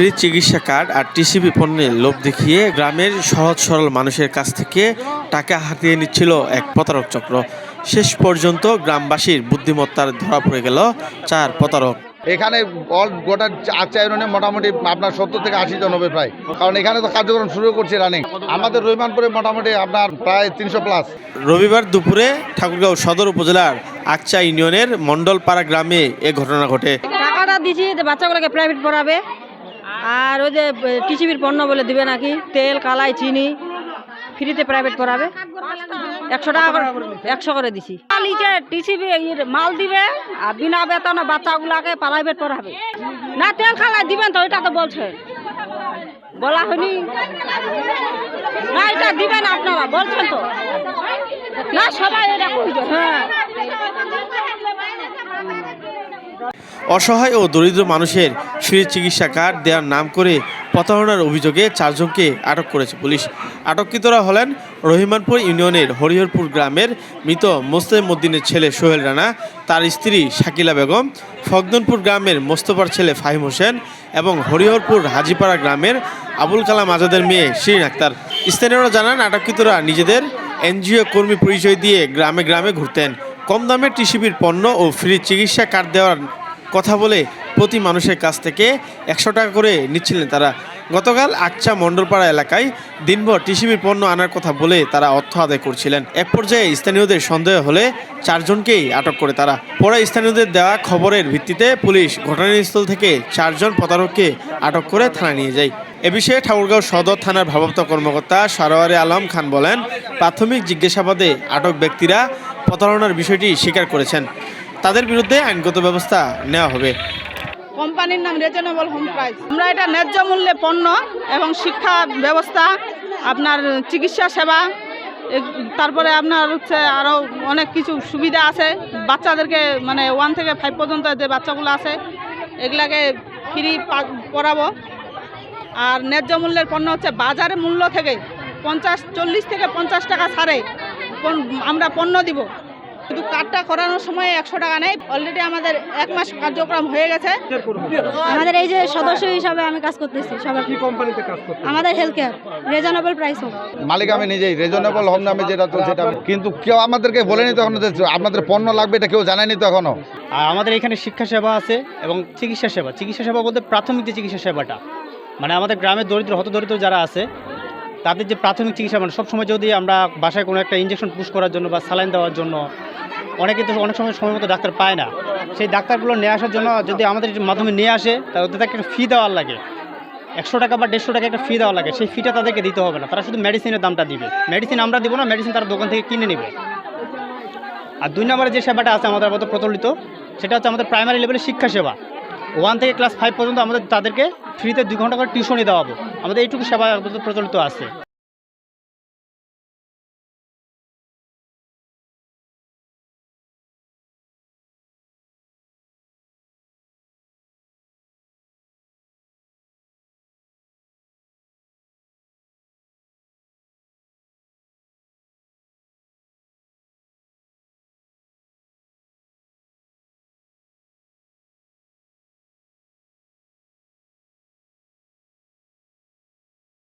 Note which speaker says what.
Speaker 1: Free চিকিৎসা card আর TCB পণ্যের লোভ দেখিয়ে গ্রামের সহজ সরল মানুষের কাছ থেকে টাকা হাতিয়ে নিচ্ছিল এক প্রতারক চক্র। শেষ পর্যন্ত গ্রামবাসীর বুদ্ধিমত্তার ধরা পড়ে গেল চার প্রতারক।
Speaker 2: এখানে অল গোটা ইউনিয়নে মোটামুটি আপনার সত্তর থেকে আশি জন হবে প্রায়। কারণ এখানে তো কার্যক্রম শুরু করছে রানিং। আমাদের রহিমানপুরে মোটামুটি আপনার প্রায় তিনশো প্লাস।
Speaker 1: রবিবার দুপুরে ঠাকুরগাঁও সদর উপজেলার আকচা ইউনিয়নের মণ্ডলপাড়া গ্রামে এ ঘটনা ঘটে।
Speaker 3: টাকাটা দিছি বাচ্চাগুলোকে প্রাইভেট পড়াবে। আর ওই যে টিসিবির পণ্য বলে দিবে নাকি? তেল, কালাই, চিনি। ফ্রিতে প্রাইভেট পড়াবে। একশো টাকা করে, একশো করে দিছি। লিচে টিসিবি মাল দিবে, আর বিনা বেতনে বাচ্চাগুলাকে প্রাইভেট পড়াবে। না, তেল, কালাই দিবেন তো, ওইটা তো বলছে। বলা হয়নি। না, এটা দিবেন আপনারা, বলছেন তো। না, সবাই এটা হ্যাঁ।
Speaker 1: অসহায় ও দরিদ্র মানুষের ফ্রি চিকিৎসা কার্ড দেওয়ার নাম করে প্রতারণার অভিযোগে চারজনকে আটক করেছে পুলিশ। আটককৃতরা হলেন রহিমানপুর ইউনিয়নের হরিহরপুর গ্রামের মৃত মোস্তেম উদ্দিনের ছেলে সোহেল রানা, তার স্ত্রী শাকিলা বেগম, ফগদনপুর গ্রামের মোস্তফার ছেলে ফাহিম হোসেন এবং হরিহরপুর হাজিপাড়া গ্রামের আবুল কালাম আজাদের মেয়ে শিরিন আক্তার। স্থানীয়রা জানান, আটককৃতরা নিজেদের এনজিও কর্মী পরিচয় দিয়ে গ্রামে গ্রামে ঘুরতেন। কম দামে টিসিবির পণ্য ও ফ্রি চিকিৎসা কার্ড দেওয়ার কথা বলে প্রতি মানুষের কাছ থেকে একশো টাকা করে নিচ্ছিলেন তারা। গতকাল আকচা মণ্ডলপাড়া এলাকায় দিনভর টিসিবির পণ্য আনার কথা বলে তারা অর্থ আদায় করছিলেন। এক পর্যায়ে স্থানীয়দের সন্দেহ হলে চারজনকেই আটক করে তারা। পরে স্থানীয়দের দেওয়া খবরের ভিত্তিতে পুলিশ ঘটনাস্থল থেকে চারজন প্রতারককে আটক করে থানায় নিয়ে যায়। এ বিষয়ে ঠাকুরগাঁও সদর থানার ভারপ্রাপ্ত কর্মকর্তা সারোয়ারে আলম খান বলেন, প্রাথমিক জিজ্ঞাসাবাদে আটক ব্যক্তিরা প্রতারণার বিষয়টি স্বীকার করেছেন। তাদের বিরুদ্ধে আইনগত ব্যবস্থা নেওয়া হবে।
Speaker 4: কোম্পানির নাম রিজনেবল হোম প্রাইস আমরা এটা ন্যায্য মূল্যে পণ্য এবং শিক্ষা ব্যবস্থা, আপনার চিকিৎসা সেবা তারপরে আপনার হচ্ছে আরও অনেক কিছু সুবিধা আছে। বাচ্চাদেরকে মানে ওয়ান থেকে ফাইভ পর্যন্ত যে বাচ্চাগুলো আছে, এগুলাকে ফ্রি পড়াবো। আর ন্যায্য মূল্যের পণ্য হচ্ছে বাজারে মূল্য থেকে পঞ্চাশ, চল্লিশ থেকে পঞ্চাশ টাকা ছাড়ে। আমরা পণ্য দিব। কিন্তু কার্ডটা করানোর সময় একশো টাকা নেই। অলরেডি আমাদের এক মাস কার্যক্রম হয়ে গেছে।
Speaker 3: আমাদের এই যে সদস্য হিসাবে আমি কাজ করতেছি সবার। কি কোম্পানিতে কাজ করতে আমাদের হেলথ কেয়ার রিজনেবল প্রাইস হোক।
Speaker 2: মালিক আমি নিজেই রিজনেবল হোম নামে যেটা তো সেটা কিন্তু কেউ আমাদেরকে বলেনি তো এখনও যে আপনাদের পণ্য লাগবে এটা কেউ জানায়নি তো এখনও।
Speaker 5: আর আমাদের এখানে শিক্ষা সেবা আছে এবং চিকিৎসা সেবা। চিকিৎসা সেবা বলতে প্রাথমিক যে চিকিৎসা সেবাটা মানে আমাদের গ্রামের দরিদ্র হত দরিদ্র যারা আছে তাদের যে প্রাথমিক চিকিৎসা মানে সবসময় যদি আমরা বাসায় কোনো একটা ইঞ্জেকশন পুশ করার জন্য বা স্যালাইন দেওয়ার জন্য, অনেকে তো অনেক সময় সময় মতো ডাক্তার পায় না। সেই ডাক্তারগুলো নিয়ে আসার জন্য যদি আমাদের মাধ্যমে নিয়ে আসে, তাহলে তাদেরকে একটা ফি দেওয়ার লাগে। একশো টাকা বা দেড়শো টাকা একটা ফি দেওয়া লাগে। সেই ফিটা তাদেরকে দিতে হবে না। তারা শুধু মেডিসিনের দামটা দিবে। মেডিসিন আমরা দিব না মেডিসিন তারা দোকান থেকে কিনে নেবে। আর দুই নম্বরে যে সেবাটা আছে আমাদের মতো প্রচলিত, সেটা হচ্ছে আমাদের প্রাইমারি লেভেলের শিক্ষা সেবা। ওয়ান থেকে ক্লাস ফাইভ পর্যন্ত আমাদের তাদেরকে ফ্রিতে দুই ঘণ্টা করে টিউশনই দেওয়াবো। আমাদের এইটুকু সেবা প্রচলিত আছে।